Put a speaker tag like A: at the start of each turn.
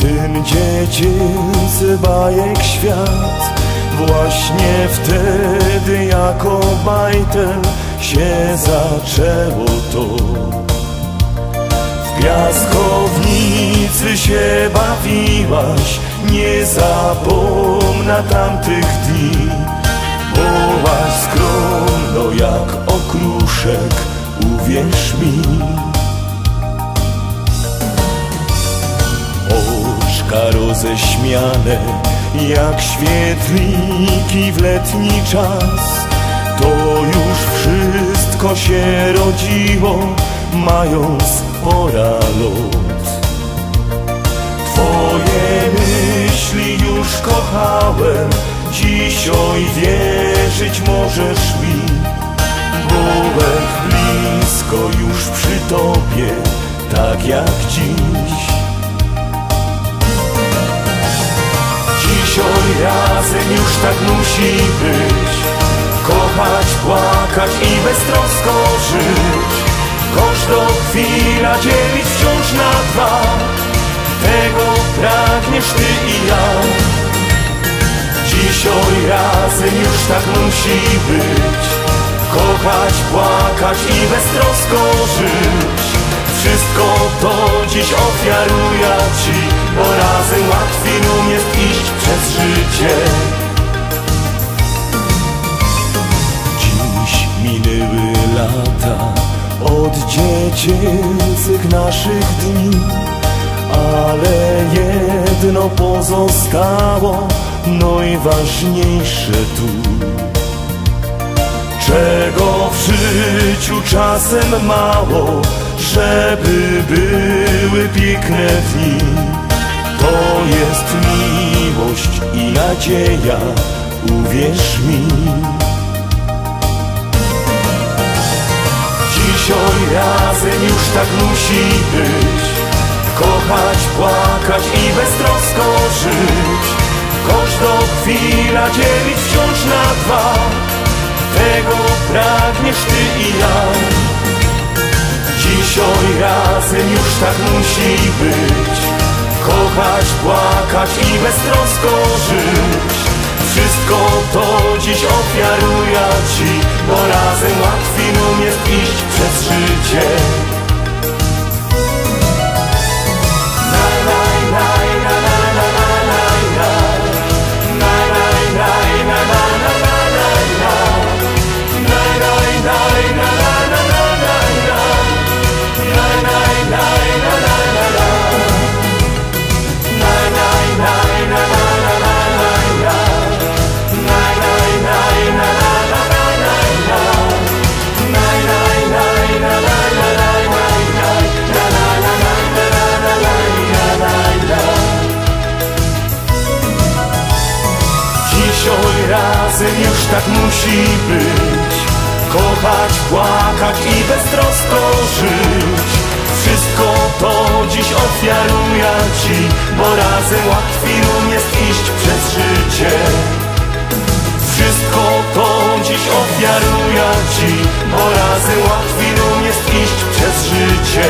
A: Ten dziecięcy bajek świat Właśnie wtedy jako bajtel się zaczęło to. W piaskownicy się bawiłaś Nie zapomnę tamtych dni. Byłaś skromno jak okruszek Uwierz mi Oczka roześmiane jak świetliki w letni czas. To już wszystko się rodziło Mając pora lot. Twoje myśli już kochałem Dzisiaj wierzyć możesz mi. Byłem blisko już przy tobie Tak jak dziś razem już tak musi być. Kochać, płakać i beztrosko żyć. Każdą chwila dzielić wciąż na dwa. Tego pragniesz ty i ja. Dzisiaj razem już tak musi być. Kochać, płakać i beztrosko żyć. Wszystko to dziś ofiaruję Ci Bo razem łatwiej nam jest iść przez życie dziecięcych naszych dni Ale jedno pozostało Najważniejsze tu Czego w życiu czasem mało żeby były piękne dni. To jest miłość i nadzieja, uwierz mi. Dzisiaj razem już tak musi być, kochać, płakać i beztrosko żyć. Każdą chwila dzielić wciąż na dwa, tego pragniesz ty i ja. Dzisiaj razem już tak musi być Kochać, płakać i beztrosko żyć dziś ofiaruję Ci Bo razem łatwiej nam jest iść przez życie Razem już tak musi być. Kochać, płakać i beztrosko żyć. Wszystko to dziś ofiaruję Ci Bo razem łatwiej nam jest iść przez życie. Wszystko to dziś ofiaruję Ci Bo razem łatwiej nam jest iść przez życie